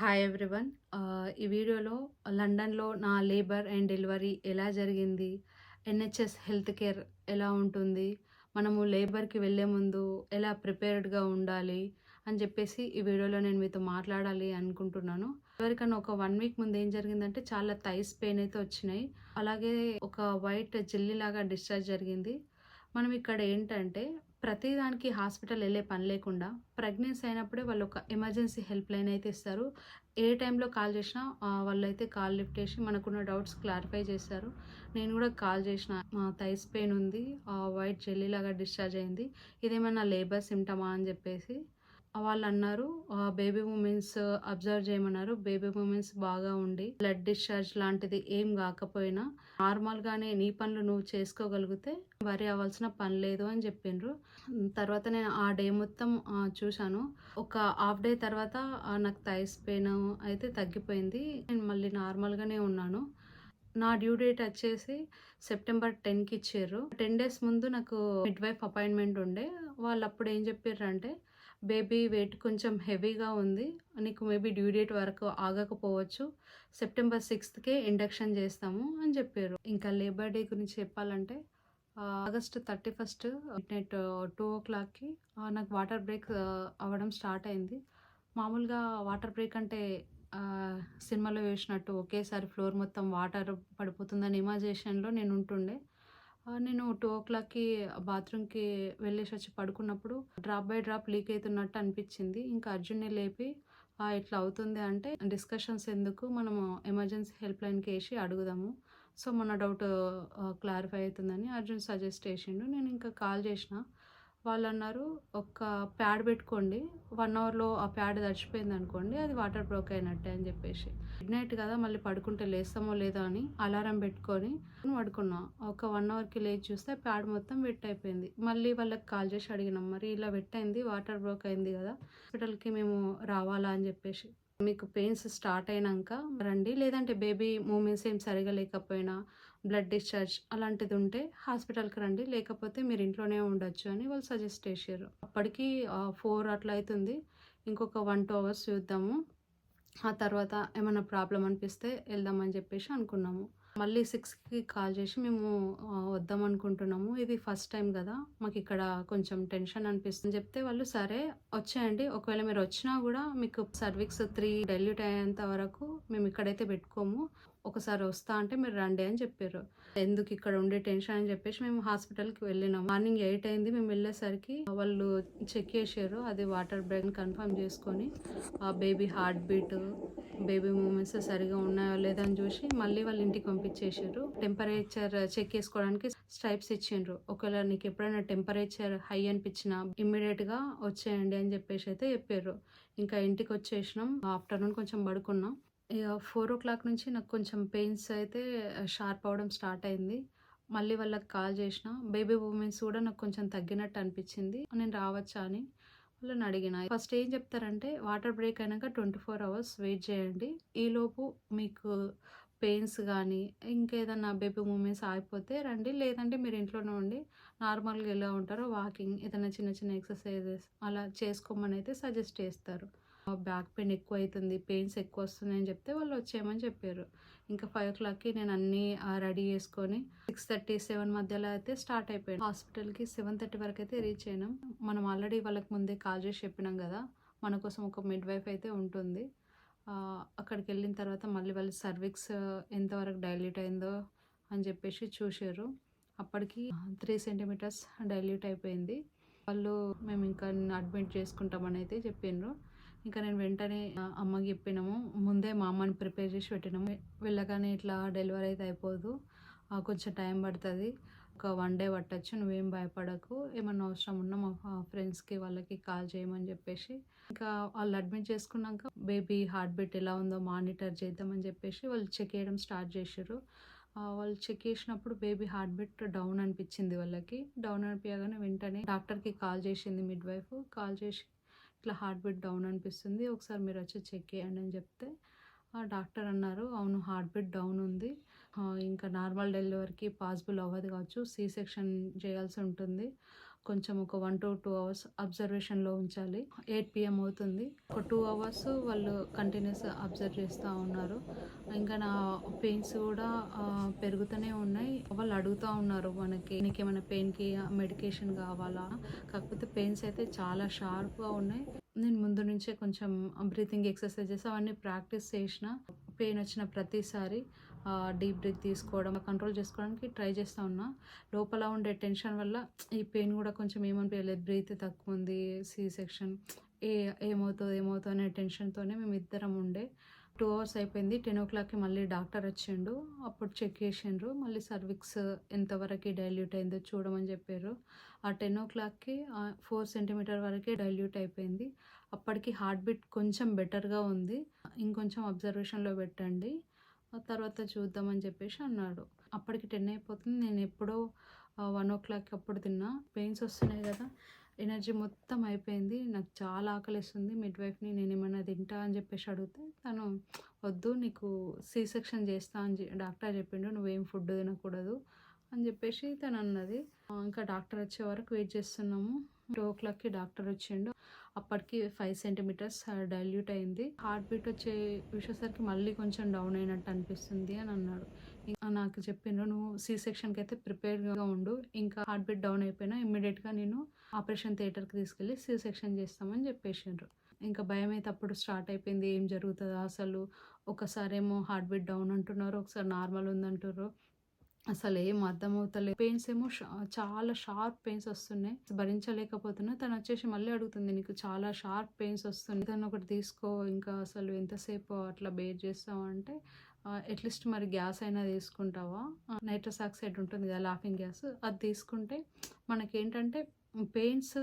Hi everyone uh, ఈ వీడియోలో లండన్లో నా లేబర్ అండ్ డెలివరీ ఎలా జరిగింది? ఎన్హెచ్ఎస్ హెల్త్ కేర్ ఎలా ఉంటుంది? మనము లేబర్కి వెళ్ళే ముందు ఎలా ప్రిపేర్డ్గా ఉండాలి అని చెప్పేసి ఈ వీడియోలో నేను మీతో మాట్లాడాలి అనుకుంటున్నాను. ఎవరికన్నా ఒక వన్ వీక్ ముందు ఏం జరిగిందంటే చాలా థైస్ పెయిన్ అయితే వచ్చినాయి. అలాగే ఒక వైట్ జెల్లీ లాగా డిశ్చార్జ్ జరిగింది. మనం ఇక్కడ ఏంటంటే ప్రతిదానికి హాస్పిటల్ వెళ్ళే పని లేకుండా ప్రెగ్నెన్సీ అయినప్పుడే వాళ్ళు ఒక ఎమర్జెన్సీ హెల్ప్ లైన్ అయితే ఇస్తారు. ఏ టైంలో కాల్ చేసినా వాళ్ళు వాళ్ళైతే కాల్ లిఫ్ట్ చేసి మనకున్న డౌట్స్ క్లారిఫై చేస్తారు. నేను కూడా కాల్ చేసిన థైస్ పెయిన్ ఉంది వైట్ జెల్లీ లాగా డిశ్చార్జ్ అయింది ఇదేమన్నా లేబర్ సిమ్టమా అని చెప్పేసి వాళ్ళు అన్నారు బేబీ మూమెంట్స్ అబ్జర్వ్ చేయమన్నారు. బేబీ మూమెంట్స్ బాగా ఉండి బ్లడ్ డిశ్చార్జ్ లాంటిది ఏం కాకపోయినా నార్మల్గానే నీ పనులు నువ్వు చేసుకోగలిగితే వరి అవ్వాల్సిన పని లేదు అని చెప్పిండ్రు. తర్వాత నేను ఆ డే మొత్తం చూశాను. ఒక హాఫ్ డే తర్వాత నాకు థైస్ పెయిన్ అయితే తగ్గిపోయింది. నేను మళ్ళీ నార్మల్గానే ఉన్నాను. నా డ్యూ డేట్ వచ్చేసి సెప్టెంబర్ టెన్కి ఇచ్చారు. టెన్ డేస్ ముందు నాకు మిడ్ వైఫ్ అపాయింట్మెంట్ ఉండే. వాళ్ళు అప్పుడు ఏం చెప్పారు అంటే బేబీ వెయిట్ కొంచెం హెవీగా ఉంది. నీకు మేబీ డ్యూ డేట్ వరకు ఆగకపోవచ్చు. సెప్టెంబర్ సిక్స్త్కే ఇండక్షన్ చేస్తాము అని చెప్పారు ఇంకా లేబర్ డే గురించి చెప్పాలంటే August thirty first night two ఓ క్లాక్కి నాకు వాటర్ బ్రేక్ అవ్వడం స్టార్ట్ అయింది. మామూలుగా వాటర్ బ్రేక్ అంటే సినిమాలో వేసినట్టు ఒకేసారి ఫ్లోర్ మొత్తం వాటర్ పడిపోతుందని ఇమాజినేషన్లో నేను ఉంటుండే. నేను టూ ఓ క్లాక్కి బాత్రూమ్కి వెళ్ళేసి వచ్చి పడుకున్నప్పుడు డ్రాప్ బై డ్రాప్ లీక్ అవుతున్నట్టు అనిపించింది. ఇంకా అర్జున్ని లేపి ఇట్లా అవుతుంది అంటే డిస్కషన్స్ ఎందుకు? మనము ఎమర్జెన్సీ హెల్ప్ లైన్కి వేసి అడుగుదాము. సో మన డౌట్ క్లారిఫై అవుతుందని అర్జున్ సజెస్ట్ చేసిండు. నేను ఇంకా కాల్ చేసిన. వాళ్ళు అన్నారు ఒక ప్యాడ్ పెట్టుకోండి. వన్ అవర్లో ఆ ప్యాడ్ తడిచిపోయింది అనుకోండి అది వాటర్ బ్రోక్ అయినట్టే అని చెప్పేసి. మిడ్ నైట్ కదా మళ్ళీ పడుకుంటే లేస్తామో లేదో అని అలారం పెట్టుకొని పడుకున్నా. ఒక వన్ అవర్కి లేచి చూస్తే ప్యాడ్ మొత్తం వెట్ అయిపోయింది. మళ్ళీ వాళ్ళకి కాల్ చేసి అడిగినాం మరి ఇలా వెట్ అయింది వాటర్ బ్రోక్ అయింది కదా హాస్పిటల్కి మేము రావాలా అని చెప్పేసి. మీకు పెయిన్స్ స్టార్ట్ అయినాక రండి. లేదంటే బేబీ మూమెంట్స్ ఏం సరిగా లేకపోయినా బ్లడ్ డిశ్చార్జ్ అలాంటిది ఉంటే హాస్పిటల్కి రండి. లేకపోతే మీరు ఇంట్లోనే ఉండొచ్చు అని వాళ్ళు సజెస్ట్ చేశారు. అప్పటికి ఫోర్ అట్లా అవుతుంది ఇంకొక వన్ టూ అవర్స్ చూద్దాము. ఆ తర్వాత ఏమైనా ప్రాబ్లం అనిపిస్తే వెళ్దామని చెప్పేసి అనుకున్నాము. మళ్ళీ సిక్స్కి కాల్ చేసి మేము వద్దాం అనుకుంటున్నాము. ఇది ఫస్ట్ టైం కదా మాకు ఇక్కడ కొంచెం టెన్షన్ అనిపిస్తుంది. చెప్తే వాళ్ళు సరే వచ్చేయండి. ఒకవేళ మీరు వచ్చినా కూడా మీకు సర్వీస్ త్రీ డెల్యూట్ అయ్యేంత వరకు మేము ఇక్కడైతే పెట్టుకోము. ఒకసారి వస్తా అంటే మీరు రండి అని చెప్పారు. ఎందుకు ఇక్కడ ఉండే టెన్షన్ అని చెప్పేసి మేము హాస్పిటల్కి వెళ్ళినాం. మార్నింగ్ ఎయిట్ అయింది మేము వెళ్ళేసరికి వాళ్ళు చెక్ చేశారు. అది వాటర్ బ్రెయిన్ కన్ఫర్మ్ చేసుకొని ఆ baby heart beat baby movements సరిగా ఉన్నాయో లేదో అని చూసి మళ్ళీ వాళ్ళ ఇంటికి పంపించేసారు టెంపరేచర్ చెక్ చేసుకోవడానికి స్ట్రైప్స్ ఇచ్చిండ్రు. ఒకవేళ నీకు ఎప్పుడైనా టెంపరేచర్ హై అనిపించినా ఇమ్మీడియట్గా వచ్చేయండి అని చెప్పేసి అయితే చెప్పారు. ఇంకా ఇంటికి వచ్చేసినాం. ఆఫ్టర్నూన్ కొంచెం పడుకున్నాం. ఫోర్ ఓ క్లాక్ నుంచి నాకు కొంచెం పెయిన్స్ అయితే షార్ప్ అవడం స్టార్ట్ అయింది. మళ్ళీ వాళ్ళకి కాల్ చేసిన. బేబీ ఉమెన్స్ కూడా నాకు కొంచెం తగ్గినట్టు అనిపించింది. నేను రావచ్చా అని వాళ్ళని అడిగిన. ఫస్ట్ ఏం చెప్తారంటే వాటర్ బ్రేక్ అయినాక ట్వంటీ ఫోర్ అవర్స్ వెయిట్ చేయండి. ఈలోపు మీకు పెయిన్స్ కానీ ఇంకేదన్నా బేబీ మూమెంట్స్ ఆగిపోతే రండి. లేదంటే మీరు ఇంట్లోనే ఉండి నార్మల్గా ఎలా ఉంటారో వాకింగ్ ఏదైనా చిన్న చిన్న ఎక్సర్సైజెస్ అలా చేసుకోమని అయితే సజెస్ట్ చేస్తారు. బ్యాక్ పెయిన్ ఎక్కువ అవుతుంది పెయిన్స్ ఎక్కువ వస్తున్నాయని చెప్తే వాళ్ళు వచ్చేయమని చెప్పారు. ఇంకా ఫైవ్ ఓ క్లాక్కి నేను అన్నీ రెడీ చేసుకొని సిక్స్ థర్టీ సెవెన్ మధ్యలో అయితే స్టార్ట్ అయిపోయాను. హాస్పిటల్కి సెవెన్ థర్టీ వరకు అయితే రీచ్ అయినాం మనం ఆల్రెడీ వాళ్ళకి ముందే కాల్ చేసి చెప్పినాం కదా మన కోసం ఒక మిడ్ వైఫ్ అయితే ఉంటుంది. అక్కడికి వెళ్ళిన తర్వాత మళ్ళీ వాళ్ళ సర్విక్స్ ఎంతవరకు డైల్యూట్ అయిందో అని చెప్పేసి చూసారు అప్పటికి త్రీ సెంటీమీటర్స్ డైల్యూట్ అయిపోయింది. వాళ్ళు మేము ఇంకా అడ్మిట్ చేసుకుంటామని అయితే చెప్పిండ్రు ఇంకా నేను వెంటనే అమ్మకి చెప్పినాము ముందే మా అమ్మని ప్రిపేర్ చేసి పెట్టినాము. వెళ్ళగానే ఇట్లా డెలివరీ అయితే అయిపోదు. కొంచెం టైం పడుతుంది. ఒక వన్ డే పట్టచ్చు నువ్వేం భయపడకు. ఏమన్నా అవసరం ఉన్నా మా ఫ్రెండ్స్కి వాళ్ళకి కాల్ చేయమని చెప్పేసి. ఇంకా వాళ్ళు అడ్మిట్ చేసుకున్నాక బేబీ హార్ట్ బీట్ ఎలా ఉందో మానిటర్ చేద్దామని చెప్పేసి వాళ్ళు చెక్ చేయడం స్టార్ట్ చేశారు వాళ్ళు చెక్ చేసినప్పుడు బేబీ హార్ట్ బీట్ డౌన్ అనిపించింది వాళ్ళకి. డౌన్ అనిపించగానే వెంటనే డాక్టర్కి కాల్ చేసింది మిడ్ వైఫ్. కాల్ చేసి ఇట్లా హార్ట్ బీట్ డౌన్ అనిపిస్తుంది. ఒకసారి మీరు వచ్చి చెక్ చేయండి అని చెప్తే డాక్టర్ అన్నారు అవును హార్ట్ బీట్ డౌన్ ఉంది. ఇంకా నార్మల్ డెలివరీకి పాసిబుల్ అవ్వదు కావచ్చు. సి సెక్షన్ చేయాల్సి ఉంటుంది. కొంచెం ఒక 1-2 అవర్స్ అబ్జర్వేషన్‌లో ఉంచాలి. ఎయిట్ పిఎం అవుతుంది. ఒక టూ అవర్స్ వాళ్ళు కంటిన్యూస్ అబ్జర్వ్ చేస్తూ ఉన్నారు. ఇంకా నా పెయిన్స్ కూడా పెరుగుతూనే ఉన్నాయి. వాళ్ళు అడుగుతూ ఉన్నారు మనకి నీకేమైనా పెయిన్‌కి మెడికేషన్ కావాలా? కాకపోతే పెయిన్స్ అయితే చాలా షార్ప్‌గా ఉన్నాయి. నేను ముందు నుంచే కొంచెం బ్రీతింగ్ ఎక్సర్‌సైజెస్ అవన్నీ ప్రాక్టీస్ చేసిన. పెయిన్ వచ్చిన ప్రతిసారి డీప్ బ్రీత్ తీసుకోవడం కంట్రోల్ చేసుకోవడానికి ట్రై చేస్తా ఉన్నా. లోపల ఉండే టెన్షన్ వల్ల ఈ పెయిన్ కూడా కొంచెం ఏమనిపించలేదు బ్రీత్ తక్కువుంది. సి సెక్షన్ ఏ ఏమవుతుంది ఏమవుతుంది అనే టెన్షన్‌తోనే మేమిద్దరం ఉండే. టూ అవర్స్ అయిపోయింది. 10:00కి మళ్ళీ డాక్టర్ వచ్చిండు. అప్పుడు చెక్ చేసిండ్రు. మళ్ళీ సర్విక్స్ ఎంతవరకి డైల్యూట్ అయిందో చూడమని చెప్పారు ఆ టెన్ ఓ క్లాక్కి ఫోర్ సెంటీమీటర్ వరకే డైల్యూట్ అయిపోయింది. అప్పటికి హార్ట్ బీట్ కొంచెం బెటర్‌గా ఉంది. ఇంకొంచెం అబ్జర్వేషన్‌లో పెట్టండి. ఆ తర్వాత చూద్దామని చెప్పేసి అన్నాడు. అప్పటికి 10 అయిపోతుంది. నేను ఎప్పుడో వన్ ఓ క్లాక్ అప్పుడు తిన్నా. పెయిన్స్ వస్తున్నాయి కదా ఎనర్జీ మొత్తం అయిపోయింది. నాకు చాలా ఆకలేస్తుంది. మిడ్‌వైఫ్‌ని ఏమైనా తింటా అని చెప్పేసి అడిగితే తను వద్దు నీకు సి సెక్షన్ చేస్తా అని డాక్టర్ చెప్పిండు. నువ్వేం ఫుడ్ తినకూడదు అని చెప్పేసి తనన్నది. అన్నది ఇంకా డాక్టర్ వచ్చే వరకు వెయిట్ చేస్తున్నాము. 2:00కి డాక్టర్ వచ్చిండు. అప్పటికి ఫైవ్ సెంటీమీటర్స్ డైల్యూట్ అయింది. హార్ట్ బీట్ వచ్చే చూసేసరికి మళ్ళీ కొంచెం డౌన్ అయినట్టు అనిపిస్తుంది అని అన్నాడు. నాకు చెప్పిండ్రు నువ్వు సి సెక్షన్‌కి అయితే ప్రిపేర్గా ఉండు. ఇంకా హార్ట్ బీట్ డౌన్ అయిపోయినా ఇమ్మీడియేట్‌గా నేను ఆపరేషన్ థియేటర్‌కి తీసుకెళ్ళి సి సెక్షన్ చేస్తామని చెప్పేసిండ్రు. ఇంకా భయం అయితే అప్పుడు స్టార్ట్ అయిపోయింది. ఏం జరుగుతుందో అసలు? ఒకసారేమో హార్ట్ బీట్ డౌన్ అంటున్నారు. ఒకసారి నార్మల్ ఉందంటుర్రు. అసలు ఏం అర్థమవుతలేదు. పెయిన్స్ ఏమో షా చాలా షార్ప్ పెయిన్స్ వస్తున్నాయి. భరించలేకపోతున్నా. తనొచ్చేసి మళ్ళీ అడుగుతుంది. నీకు చాలా షార్ప్ పెయిన్స్ వస్తున్నాయి. తను ఒకటి తీసుకో ఇంకా అసలు ఎంతసేపు అట్లా బేర్ చేస్తావు అంటే అట్‌లీస్ట్ మరి గ్యాస్ అయినా తీసుకుంటావా? నైట్రస్ ఆక్సైడ్ ఉంటుంది కదా! లాఫింగ్ గ్యాస్ అది తీసుకుంటే మనకేంటంటే పెయిన్స్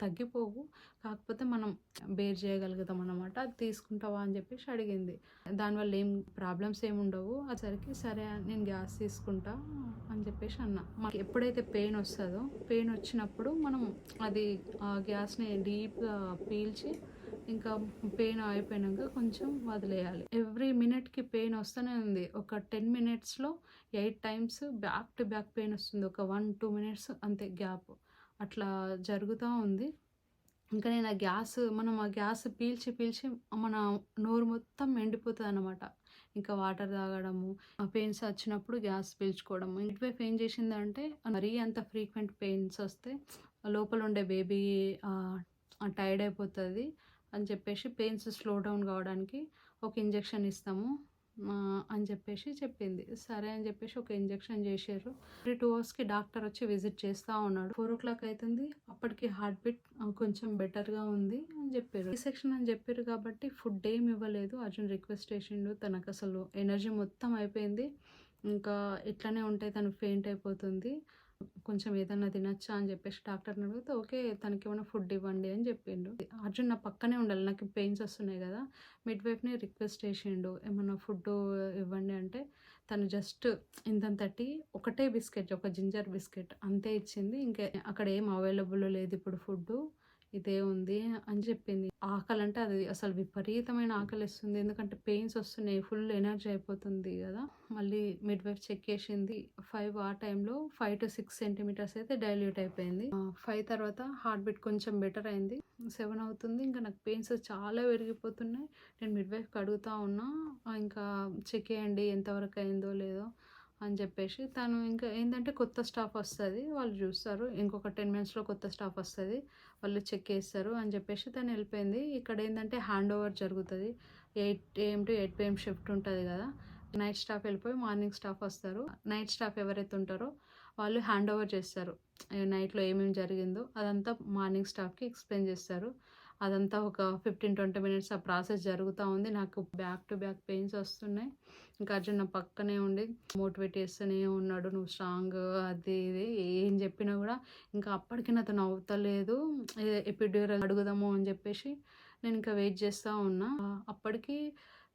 తగ్గిపోవు. కాకపోతే మనం బేర్ చేయగలుగుతాం అన్నమాట. అది తీసుకుంటావా అని చెప్పేసి అడిగింది. దానివల్ల ఏం ప్రాబ్లమ్స్ ఏమి ఉండవు. అసరికి సరే నేను గ్యాస్ తీసుకుంటా అని చెప్పేసి అన్న మనకి ఎప్పుడైతే పెయిన్ వస్తుందో పెయిన్ వచ్చినప్పుడు మనం అది ఆ గ్యాస్‌ని డీప్‌గా పీల్చి ఇంకా పెయిన్ అయిపోయినాక కొంచెం వదిలేయాలి. ఎవ్రీ మినిట్‌కి పెయిన్ వస్తూనే ఉంది. ఒక 10 మినిట్స్‌లో eight times back to back pain వస్తుంది. ఒక 1, 2 మినిట్స్ అంతే గ్యాప్. అట్లా జరుగుతూ ఉంది. ఇంకా నేను ఆ గ్యాస్ మనం ఆ గ్యాస్ పీల్చి పీల్చి మన నోరు మొత్తం ఎండిపోతుంది అనమాట ఇంకా వాటర్ తాగడము, ఆ పెయిన్స్ వచ్చినప్పుడు గ్యాస్ పీల్చుకోవడము. మిడ్‌వైఫ్ ఏం చేసిందంటే మరీ అంత ఫ్రీక్వెంట్ పెయిన్స్ వస్తే లోపల ఉండే బేబీ టైర్డ్ అయిపోతుంది అని చెప్పేసి పెయిన్స్ స్లో డౌన్ కావడానికి ఒక ఇంజెక్షన్ ఇస్తాము అని చెప్పేసి చెప్పింది. సరే అని చెప్పేసి ఒక ఇంజెక్షన్ చేశారు త్రీ టూ అవర్స్‌కి డాక్టర్ వచ్చి విజిట్ చేస్తూ ఉన్నాడు. 4:00 అయితుంది. అప్పటికి హార్ట్ బీట్ కొంచెం బెటర్‌గా ఉంది అని చెప్పారు ఈ సెక్షన్ అని చెప్పారు కాబట్టి ఫుడ్ ఏం ఇవ్వలేదు. అర్జున్ రిక్వెస్ట్ చేసిండు. తనకు అసలు ఎనర్జీ మొత్తం అయిపోయింది. ఇంకా ఇట్లానే ఉంటే తను ఫెయింట్ అయిపోతుంది. కొంచెం ఏదన్నా తినొచ్చా అని చెప్పేసి డాక్టర్‌ని అడిగితే ఓకే. తనకి ఏమైనా ఫుడ్ ఇవ్వండి అని చెప్పిండు. అర్జున్ నా పక్కనే ఉండాలి. నాకు పెయిన్స్ వస్తున్నాయి కదా! మిడ్‌వైఫ్‌ని రిక్వెస్ట్ చేసిండు. ఏమన్నా ఫుడ్డు ఇవ్వండి అంటే తను జస్ట్ ఇంతంత టీ ఒకటే బిస్కెట్ ఒక జింజర్ బిస్కెట్ అంతే ఇచ్చింది. ఇంకా అక్కడ ఏం అవైలబుల్‌లో లేదు ఇప్పుడు ఫుడ్డు. ఇదే ఉంది అని చెప్పింది. ఆకలంటే అది అసలు విపరీతమైన ఆకలేస్తుంది. ఎందుకంటే పెయిన్స్ వస్తున్నాయి. ఫుల్ ఎనర్జీ అయిపోతుంది కదా! మళ్ళీ మిడ్‌వైఫ్ చెక్ చేసింది. ఫైవ్ ఆ టైంలో 5-6 సెంటీమీటర్స్ అయితే డైల్యూట్ అయిపోయింది. ఫైవ్ తర్వాత హార్ట్ బీట్ కొంచెం బెటర్ అయింది. సెవెన్ అవుతుంది. ఇంకా నాకు పెయిన్స్ చాలా పెరిగిపోతున్నాయి. నేను మిడ్‌వైఫ్‌కి అడుగుతా ఉన్నా. ఇంకా చెక్ చేయండి ఎంతవరకు అయిందో లేదో అని చెప్పేసి తను ఇంకా ఏంటంటే కొత్త స్టాఫ్ వస్తుంది వాళ్ళు చూస్తారు. ఇంకొక 10 మినిట్స్‌లో కొత్త స్టాఫ్ వస్తుంది వాళ్ళు చెక్ చేస్తారు అని చెప్పేసి తను వెళ్ళిపోయింది. ఇక్కడ ఏంటంటే హ్యాండ్ ఓవర్ జరుగుతుంది eight AM to eight PM shift ఉంటుంది కదా! నైట్ స్టాఫ్ వెళ్ళిపోయి మార్నింగ్ స్టాఫ్ వస్తారు. నైట్ స్టాఫ్ ఎవరైతే ఉంటారో వాళ్ళు హ్యాండ్ ఓవర్ చేస్తారు. నైట్‌లో ఏమేమి జరిగిందో అదంతా మార్నింగ్ స్టాఫ్‌కి ఎక్స్‌ప్లెయిన్ చేస్తారు. అదంతా ఒక 15-20 మినిట్స్ ఆ ప్రాసెస్ జరుగుతూ ఉంది. నాకు బ్యాక్ టు బ్యాక్ పెయిన్స్ వస్తున్నాయి. ఇంకా అర్జున్ నా పక్కనే ఉండి మోటివేట్ చేస్తూనే ఉన్నాడు. నువ్వు స్ట్రాంగ్ అది ఇది ఏం చెప్పినా కూడా ఇంకా అప్పటికి నాతో నవ్వుతలేదు. ఎపిడ్యూర్ అడుగుదాము అని చెప్పేసి నేను ఇంకా వెయిట్ చేస్తూ ఉన్నా. అప్పటికి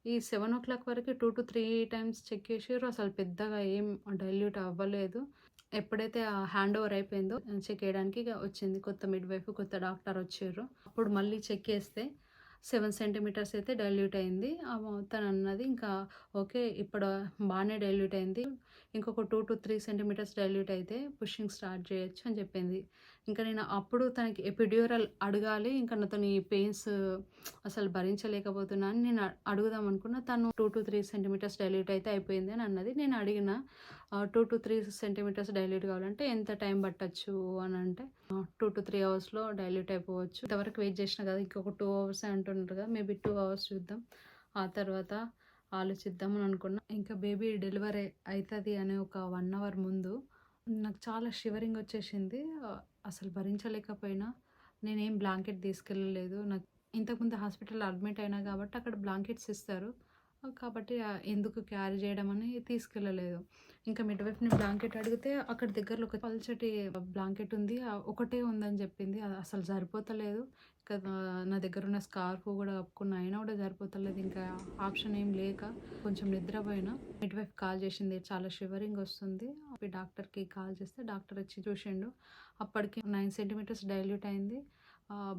ఈ సెవెన్ ఓ క్లాక్ వరకు two to three times check చేసారు అసలు పెద్దగా ఏం డైల్యూట్ అవ్వలేదు. ఎప్పుడైతే ఆ హ్యాండ్ ఓవర్ అయిపోయిందో చెక్ చేయడానికి వచ్చింది. కొత్త మిడ్‌వైఫ్, కొత్త డాక్టర్ వచ్చారు అప్పుడు మళ్ళీ చెక్ చేస్తే సెవెన్ సెంటీమీటర్స్ అయితే డైల్యూట్ అయింది. తను అన్నది ఇంకా ఓకే. ఇప్పుడు బాగానే డైల్యూట్ అయింది. ఇంకొక 2-3 సెంటీమీటర్స్ డైల్యూట్ అయితే పుషింగ్ స్టార్ట్ చేయొచ్చు అని చెప్పింది. ఇంకా నేను అప్పుడు తనకి ఎపిడ్యూరల్ అడగాలి. ఇంకా నాతోని పెయిన్స్ అసలు భరించలేకపోతున్నా అని నేను అడుగుదాం అనుకున్నా. తను 2-3 సెంటీమీటర్స్ డైల్యూట్ అయితే అయిపోయింది అని అన్నది. నేను అడిగిన two to three centimetres dilute కావాలంటే ఎంత టైం పట్టొచ్చు అని అంటే టూ టు త్రీ అవర్స్‌లో డైల్యూట్ అయిపోవచ్చు. ఇంతవరకు వెయిట్ చేసిన కదా! ఇంకొక టూ అవర్స్ అంటున్నారు కదా! మేబీ టూ అవర్స్ చూద్దాం. ఆ తర్వాత ఆలోచిద్దామని అనుకున్నా. ఇంకా బేబీ డెలివరీ అవుతుంది అనే ఒక వన్ అవర్ ముందు నాకు చాలా షివరింగ్ వచ్చేసింది. అసలు భరించలేకపోయినా. నేనేం బ్లాంకెట్ తీసుకెళ్ళలేదు. నాకు ఇంతకుముందు హాస్పిటల్‌లో అడ్మిట్ అయినా కాబట్టి అక్కడ బ్లాంకెట్స్ ఇస్తారు. కాబట్టి ఎందుకు క్యారీ చేయడం అని తీసుకెళ్ళలేదు. ఇంకా మిడ్‌వైఫ్‌ని బ్లాంకెట్ అడిగితే అక్కడ దగ్గరలో ఒక పల్చటి బ్లాంకెట్ ఉంది. ఒకటే ఉందని చెప్పింది. అది అసలు సరిపోతలేదు. ఇంకా నా దగ్గర ఉన్న స్కార్ఫ్ కూడా కప్పుకున్నా. అయినా కూడా సరిపోతలేదు. ఇంకా ఆప్షన్ ఏం లేక కొంచెం నిద్రపోయినా. మిడ్‌వైఫ్ కాల్ చేసింది. చాలా షివరింగ్ వస్తుంది. అప్పుడు డాక్టర్‌కి కాల్ చేస్తే డాక్టర్ వచ్చి చూసిండు. అప్పటికి నైన్ సెంటీమీటర్స్ డైల్యూట్ అయింది.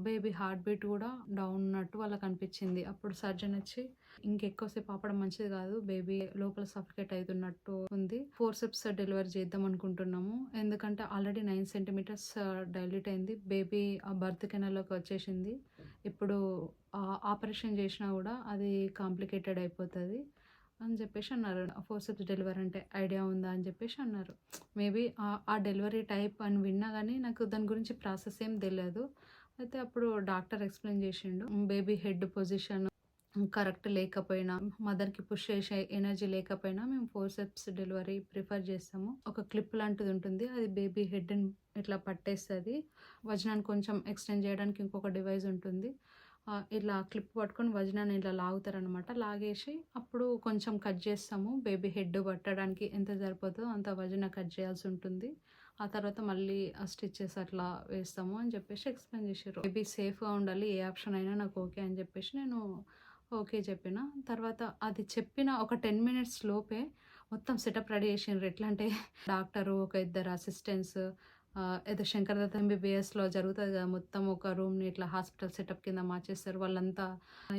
బేబీ హార్ట్ బీట్ కూడా డౌన్ ఉన్నట్టు వాళ్ళకి అనిపించింది. అప్పుడు సర్జన్ వచ్చి ఇంకెక్కువసేపు ఆపడం మంచిది కాదు. బేబీ లోపల సఫికేట్ అయితున్నట్టు ఉంది. ఫోర్ సెప్స్ డెలివరీ చేద్దాం అనుకుంటున్నాము. ఎందుకంటే ఆల్రెడీ నైన్ సెంటీమీటర్స్ డైల్యూట్ అయింది. బేబీ ఆ బర్త్ కెనల్లోకి వచ్చేసింది. ఇప్పుడు ఆపరేషన్ చేసినా కూడా అది కాంప్లికేటెడ్ అయిపోతుంది అని చెప్పేసి అన్నారు. ఫోర్సెప్స్ డెలివరీ అంటే ఐడియా ఉందా అని చెప్పేసి అన్నారు. మేబీ ఆ డెలివరీ టైప్ అని విన్నా కానీ నాకు దాని గురించి ప్రాసెస్ ఏం తెలియదు అయితే అప్పుడు డాక్టర్ ఎక్స్‌ప్లెయిన్ చేసిండు. బేబీ హెడ్ పొజిషన్ కరెక్ట్ లేకపోయినా, మదర్‌కి పుష్ చేసే ఎనర్జీ లేకపోయినా మేము ఫోర్సెప్స్ డెలివరీ ప్రిఫర్ చేస్తాము. ఒక క్లిప్ లాంటిది ఉంటుంది. అది బేబీ హెడ్‌ని ఇట్లా పట్టేస్తుంది వజనాన్ని కొంచెం ఎక్స్‌టెండ్ చేయడానికి ఇంకొక డివైస్ ఉంటుంది. ఇట్లా క్లిప్ పట్టుకొని వజనాన్ని ఇట్లా లాగుతారనమాట. లాగేసి అప్పుడు కొంచెం కట్ చేస్తాము. బేబీ హెడ్ పట్టడానికి ఎంత సరిపోతుందో అంత వజన కట్ చేయాల్సి ఉంటుంది. ఆ తర్వాత మళ్ళీ ఆ స్టిచ్చెస్ అట్లా వేస్తాము అని చెప్పేసి ఎక్స్‌ప్లెయిన్ చేశారు మేబీ సేఫ్‌గా ఉండాలి. ఏ ఆప్షన్ అయినా నాకు ఓకే అని చెప్పేసి నేను ఓకే చెప్పిన. తర్వాత అది చెప్పిన ఒక 10 మినిట్స్ లోపే మొత్తం సెటప్ రెడీ చేసిండ్రు. ఎట్లా అంటే డాక్టరు, ఒక ఇద్దరు అసిస్టెంట్స్ ఏదో శంకర్ ఎంబీబీఎస్‌లో జరుగుతుంది కదా! మొత్తం ఒక రూమ్‌ని ఇట్లా హాస్పిటల్ సెటప్ కింద మార్చేస్తారు. వాళ్ళంతా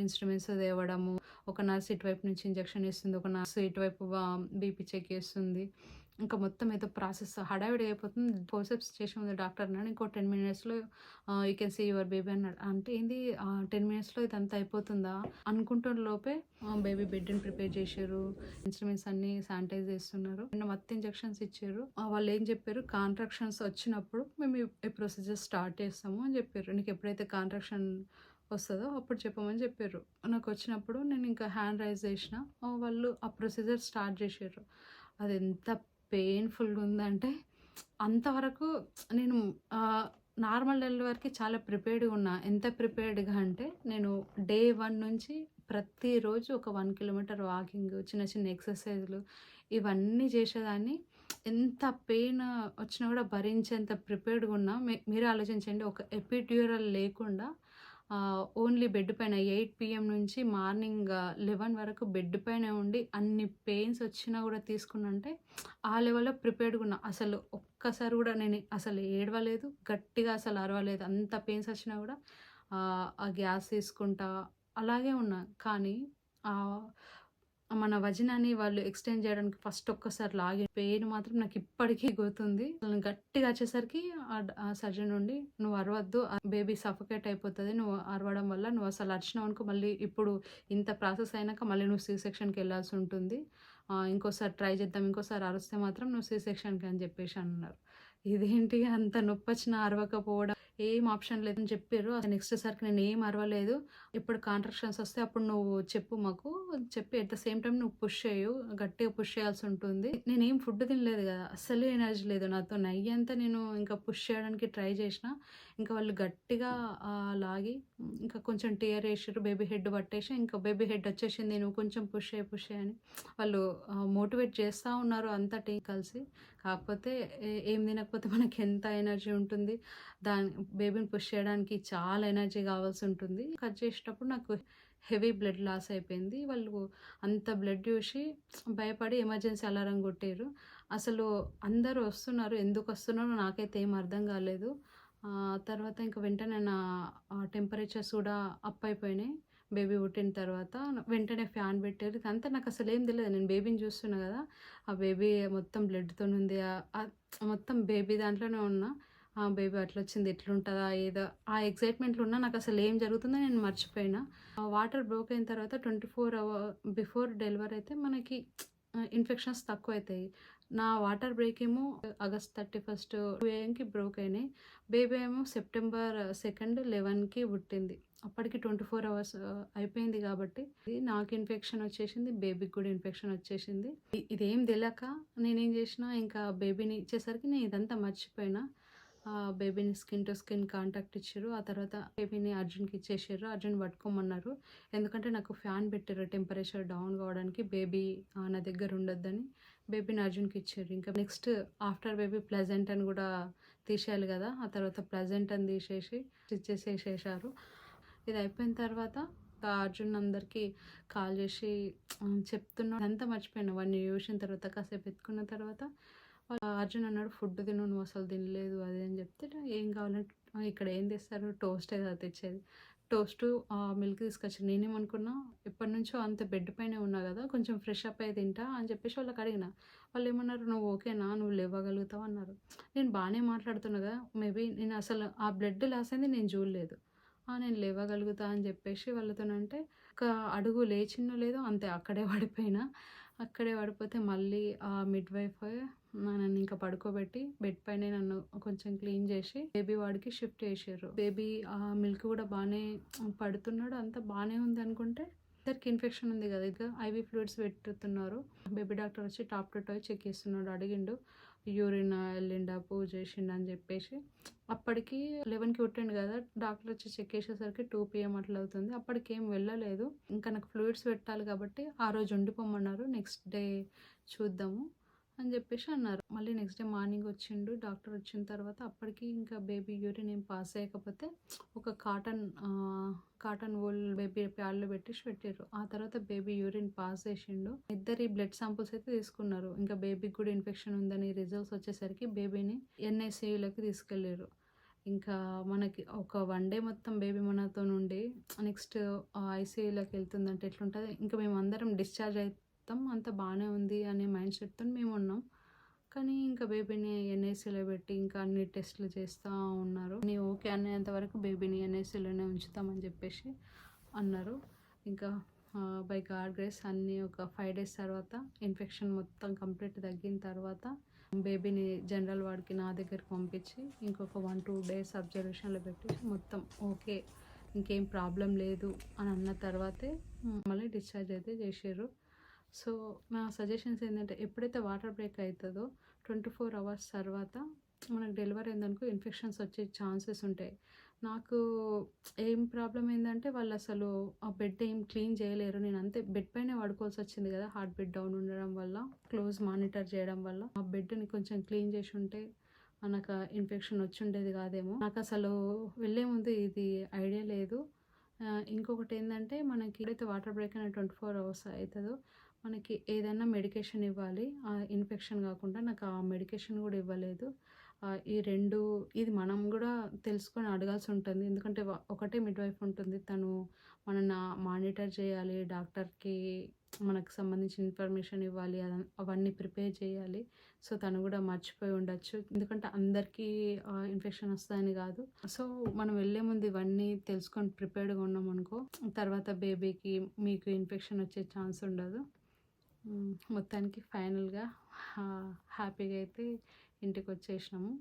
ఇన్‌స్ట్రుమెంట్స్ తేవడము, ఒక నర్స్ ఇటువైపు నుంచి ఇంజెక్షన్ ఇస్తుంది. ఒక నర్స్ ఇటువైపు బీపీ చెక్ చేస్తుంది. ఇంకా మొత్తం ఏదో ప్రాసెస్ హడావిడి అయిపోతుంది. ఫోర్సెప్స్ చేసి ఉంది డాక్టర్ అన్నాడు. ఇంకో 10 మినిట్స్‌లో you can see your baby అన్నాడు. అంటే ఏంది ఆహ్, 10 మినిట్స్‌లో ఇదంతా అయిపోతుందా? అనుకుంటున్న లోపే బేబీ బెడ్‌ని ప్రిపేర్ చేశారు ఇన్‌స్ట్రుమెంట్స్ అన్నీ శానిటైజ్ చేస్తున్నారు. నిన్న మత్తు ఇంజెక్షన్స్ ఇచ్చారు వాళ్ళు ఏం చెప్పారు కాంట్రాక్షన్స్ వచ్చినప్పుడు మేము ఈ ప్రొసీజర్ స్టార్ట్ చేస్తాము అని చెప్పారు నీకు ఎప్పుడైతే కాంట్రాక్షన్ వస్తుందో అప్పుడు చెప్పమని చెప్పారు నాకు వచ్చినప్పుడు నేను ఇంకా హ్యాండ్ రైజ్ చేసిన. వాళ్ళు ఆ ప్రొసీజర్ స్టార్ట్ చేసిర్రు. అది ఎంత పెయిన్‌ఫుల్‌గా ఉందంటే అంతవరకు నేను నార్మల్ డెలివరీకి చాలా ప్రిపేర్డ్‌గా ఉన్నా. ఎంత ప్రిపేర్డ్‌గా అంటే నేను డే వన్ నుంచి ప్రతిరోజు ఒక వన్ కిలోమీటర్ వాకింగ్, చిన్న చిన్న ఎక్సర్‌సైజ్‌లు ఇవన్నీ చేసేదాన్ని. ఎంత పెయిన్ వచ్చినా కూడా భరించేంత ప్రిపేర్డ్‌గా ఉన్నా. మీ ఆలోచించండి ఒక ఎపిడ్యూరల్ లేకుండా ఓన్లీ బెడ్ పైన ఎయిట్ పీఎం నుంచి మార్నింగ్ 11 వరకు బెడ్ పైన ఉండి అన్ని పెయిన్స్ వచ్చినా కూడా తీసుకున్నంటే ఆ లెవెల్‌లో ప్రిపేర్డ్‌గా ఉన్నా. అసలు ఒక్కసారి కూడా నేను అసలు ఏడవలేదు. గట్టిగా అసలు అరవలేదు. అంత పెయిన్స్ వచ్చినా కూడా ఆ గ్యాస్ తీసుకుంటా అలాగే ఉన్నా. కానీ మన వజనాన్ని వాళ్ళు ఎక్స్‌టెండ్ చేయడానికి ఫస్ట్ ఒక్కసారి లాగి పెయిన్ మాత్రం నాకు ఇప్పటికీ గుర్తుంది. గట్టిగా వచ్చేసరికి ఆ సర్జన్ ఉండి "నువ్వు అరవద్దు. బేబీ సఫకేట్ అయిపోతుంది నువ్వు అరవడం వల్ల నువ్వు అసలు అరిచినావు అనుకో మళ్ళీ ఇప్పుడు ఇంత ప్రాసెస్ అయినాక మళ్ళీ నువ్వు సీ సెక్షన్‌కి వెళ్ళాల్సి ఉంటుంది. ఇంకోసారి ట్రై చేద్దాం. ఇంకోసారి అరిస్తే మాత్రం నువ్వు సీ సెక్షన్‌కి" అని చెప్పేసి అన్నారు. ఇదేంటి అంత నొప్పొచ్చినా అరవకపోవడం ఏం ఆప్షన్ లేదని చెప్పారు నెక్స్ట్ సార్కి నేను ఏం అరవలేదు. ఇప్పుడు కాంట్రాక్షన్స్ వస్తే అప్పుడు నువ్వు చెప్పు మాకు. చెప్పి ఎట్ ద సేమ్ టైం నువ్వు పుష్ చేయు గట్టిగా పుష్ చేయాల్సి ఉంటుంది. నేనేం ఫుడ్ తినలేదు కదా! అస్సలు ఎనర్జీ లేదు. నాతో నయ్యంతా నేను ఇంకా పుష్ చేయడానికి ట్రై చేసినా. ఇంకా వాళ్ళు గట్టిగా లాగి ఇంకా కొంచెం టీయర్ వేసారు బేబీ హెడ్ పట్టేసి ఇంకా బేబీ హెడ్ వచ్చేసింది. నువ్వు కొంచెం పుష్ అయ్యి పుష్ అని వాళ్ళు మోటివేట్ చేస్తూ ఉన్నారు అంతా టీ కలిసి. కాకపోతే ఏం తినకపోతే మనకి ఎంత ఎనర్జీ ఉంటుంది. దాని బేబీని పుష్ చేయడానికి చాలా ఎనర్జీ కావాల్సి ఉంటుంది. కట్ చేసేటప్పుడు నాకు హెవీ బ్లడ్ లాస్ అయిపోయింది. వాళ్ళు అంత బ్లడ్ చూసి భయపడి ఎమర్జెన్సీ అలారం కొట్టారు అసలు అందరూ వస్తున్నారు. ఎందుకు వస్తున్నారో నాకైతే ఏం అర్థం కాలేదు. తర్వాత ఇంక వెంటనే నా టెంపరేచర్స్ కూడా అప్ అయిపోయినాయి. బేబీ పుట్టిన తర్వాత వెంటనే ఫ్యాన్ పెట్టారు. అంతా నాకు అసలు ఏం తెలియదు నేను బేబీని చూస్తున్నా కదా! ఆ బేబీ మొత్తం బ్లడ్‌తోని ఉంది. మొత్తం బేబీ దాంట్లోనే ఉన్నా. ఆ! బేబీ అట్లా వచ్చింది ఎట్లుంటుందా ఏదో ఆ ఎక్సైట్‌మెంట్‌లో ఉన్నా నాకు అసలు ఏం జరుగుతుందో నేను మర్చిపోయినా. వాటర్ బ్రోక్ అయిన తర్వాత 24 అవర్ బిఫోర్ డెలివరీ అయితే మనకి ఇన్ఫెక్షన్స్ తక్కువ అవుతాయి నా వాటర్ బ్రేక్ ఏమో ఆగస్ట్ 31 2 ఏఎంకి బ్రోక్ అయినాయి. బేబీ ఏమో సెప్టెంబర్ 2 11కి పుట్టింది. అప్పటికి 24 అవర్స్ uh, అయిపోయింది కాబట్టి నాకు ఇన్ఫెక్షన్ వచ్చేసింది. బేబీకి కూడా ఇన్ఫెక్షన్ వచ్చేసింది. ఇదేం తెలియక నేనేం చేసినా ఇంకా బేబీని ఇచ్చేసరికి నేను ఇదంతా మర్చిపోయినా. బేబీని స్కిన్ టు స్కిన్ కాంటాక్ట్ ఇచ్చిర్రు. ఆ తర్వాత బేబీని అర్జున్‌కి ఇచ్చేసారు అర్జున్ పట్టుకోమన్నారు. ఎందుకంటే నాకు ఫ్యాన్ పెట్టిర్రు టెంపరేచర్ డౌన్ కావడానికి బేబీ నా దగ్గర ఉండొద్దని. బేబీని అర్జున్‌కి ఇచ్చారు ఇంకా నెక్స్ట్ ఆఫ్టర్ బేబీ ప్లెజెంట్ అని కూడా తీసేయాలి కదా! ఆ తర్వాత ప్లెజెంట్ అని తీసేసి స్టిచ్ చేసేసేసారు ఇది అయిపోయిన తర్వాత అర్జున్ అందరికీ కాల్ చేసి చెప్తున్నా అంతా మర్చిపోయినా. వాడిని చూసిన తర్వాత కాసేపు ఎత్తుకున్న తర్వాత అర్జున్ అన్నాడు ఫుడ్ తిను నువ్వు అసలు తినలేదు అది అని చెప్తే ఏం కావాలంటే ఇక్కడ ఏం తెస్తారు టోస్టే కదా తెచ్చేది. టోస్ట్ మిల్క్ తీసుకొచ్చి నేనేమనుకున్నా ఎప్పటినుంచో అంత బెడ్ పైనే ఉన్నా కదా! కొంచెం ఫ్రెష్ అప్ అయ్యి తింటా అని చెప్పేసి వాళ్ళకి అడిగిన. వాళ్ళేమన్నారు "నువ్వు ఓకేనా? నువ్వు లేవగలుగుతావు అన్నారు. నేను బాగానే మాట్లాడుతున్నా కదా! మేబీ నేను అసలు ఆ బ్లడ్ లాస్ అయింది నేను చూడలేదు. నేను లేవగలుగుతా అని చెప్పేసి వాళ్ళతోనంటే ఒక అడుగు లేచినో లేదో అంతే అక్కడే పడిపోయినా. అక్కడే పడిపోతే మళ్ళీ ఆ మిడ్‌వైఫ్ నన్ను ఇంకా పడుకోబెట్టి బెడ్ పైనే నన్ను కొంచెం క్లీన్ చేసి బేబీ వాడికి షిఫ్ట్ చేసిర్రు. బేబీ ఆ మిల్క్ కూడా బాగానే పడుతున్నాడు. అంతా ఉంది అనుకుంటే ఇద్దరికి ఇన్ఫెక్షన్ ఉంది కదా! ఇక ఐవీ ఫ్లూయిడ్స్ పెట్టుతున్నారు. బేబీ డాక్టర్ వచ్చి టాప్ టు టాయ్ చెక్ చేస్తున్నాడు. అడిగిండు యూరిన్ ఎళ్ళిండా? పూజ చేసిండు అని చెప్పేసి. అప్పటికి 11కి పుట్టిండు కదా! డాక్టర్ వచ్చి చెక్ చేసేసరికి టూ పీఎం అట్లా అవుతుంది. అప్పటికేం వెళ్ళలేదు. ఇంకా నాకు ఫ్లూయిడ్స్ పెట్టాలి కాబట్టి ఆ రోజు ఉండిపోమన్నారు. నెక్స్ట్ డే చూద్దాము అని చెప్పేసి అన్నారు. మళ్ళీ నెక్స్ట్ డే మార్నింగ్ వచ్చిండు. డాక్టర్ వచ్చిన తర్వాత అప్పటికి ఇంకా బేబీ యూరిన్ ఏం పాస్ అయ్యకపోతే ఒక కాటన్ కాటన్ వూల్ బేబీ ప్యాడ్‌లో పెట్టేసి పెట్టారు ఆ తర్వాత బేబీ యూరిన్ పాస్ చేసిండు. ఇద్దరి బ్లడ్ సాంపుల్స్ అయితే తీసుకున్నారు. ఇంకా బేబీకి కూడా ఇన్ఫెక్షన్ ఉందని రిజల్ట్స్ వచ్చేసరికి బేబీని ఎన్ఐసీయూలోకి తీసుకెళ్ళారు ఇంకా మనకి ఒక వన్ డే మొత్తం బేబీ మనతో నుండి నెక్స్ట్ ఐసీయూలోకి వెళ్తుందంటే ఎట్లుంటుంది ఇంకా మేము అందరం డిశ్చార్జ్ మొత్తం అంతా బాగానే ఉంది అనే మైండ్ చెప్తూ మేము ఉన్నాం కానీ ఇంకా బేబీని ఎన్ఐసీలో పెట్టి ఇంకా అన్ని టెస్టులు చేస్తూ ఉన్నారు. నీ ఓకే అనేంత వరకు బేబీని ఎన్ఐసీలోనే ఉంచుతామని చెప్పేసి అన్నారు. ఇంకా బై గాడ్ గ్రేస్ అన్నీ ఒక ఫైవ్ డేస్ తర్వాత ఇన్ఫెక్షన్ మొత్తం కంప్లీట్ తగ్గిన తర్వాత బేబీని జనరల్ వార్డ్‌కి నా దగ్గరికి పంపించి ఇంకొక 1, 2 డేస్ అబ్జర్వేషన్‌లో పెట్టేసి మొత్తం ఓకే. ఇంకేం ప్రాబ్లం లేదు అని అన్న తర్వాతే మళ్ళీ డిశ్చార్జ్ అయితే చేసారు సో, నా సజెషన్స్ ఏంటంటే ఎప్పుడైతే వాటర్ బ్రేక్ అవుతుందో ట్వంటీ ఫోర్ అవర్స్ తర్వాత మనకు డెలివరీ అయిందనుకో ఇన్ఫెక్షన్స్ వచ్చే ఛాన్సెస్ ఉంటాయి. నాకు ఏం ప్రాబ్లం ఏంటంటే వాళ్ళు అసలు ఆ బెడ్ ఏం క్లీన్ చేయలేరు. నేను అంతే బెడ్ పైనే పడుకోవాల్సి వచ్చింది కదా! హార్ట్ బీట్ డౌన్ ఉండడం వల్ల, క్లోజ్ మానిటర్ చేయడం వల్ల. ఆ బెడ్‌ని కొంచెం క్లీన్ చేసి ఉంటే నాకు ఇన్ఫెక్షన్ వచ్చుండేది కాదేమో. నాకు అసలు వెళ్ళే ముందు ఇది ఐడియా లేదు. ఇంకొకటి ఏంటంటే మనకి ఏదైతే వాటర్ బ్రేక్ అనేది ట్వంటీ ఫోర్ అవర్స్ అవుతుందో మనకి ఏదైనా మెడికేషన్ ఇవ్వాలి. ఆ ఇన్ఫెక్షన్ కాకుండా నాకు ఆ మెడికేషన్ కూడా ఇవ్వలేదు. ఈ రెండు ఇది మనం కూడా తెలుసుకొని అడగాల్సి ఉంటుంది. ఎందుకంటే ఒకటే మిడ్‌వైఫ్ ఉంటుంది. తను మన మానిటర్ చేయాలి. డాక్టర్‌కి మనకు సంబంధించిన ఇన్ఫర్మేషన్ ఇవ్వాలి. అదన్ అవన్నీ ప్రిపేర్ చేయాలి. సో, తను కూడా మర్చిపోయి ఉండొచ్చు. ఎందుకంటే అందరికీ ఇన్ఫెక్షన్ వస్తుందని కాదు. సో, మనం వెళ్ళే ముందు ఇవన్నీ తెలుసుకొని ప్రిపేర్డ్‌గా ఉన్నామనుకో తర్వాత బేబీకి మీకు ఇన్ఫెక్షన్ వచ్చే ఛాన్స్ ఉండదు. మొత్తానికి ఫైనల్‌గా హ్యాపీగా అయితే ఇంటికి వచ్చేసినాము.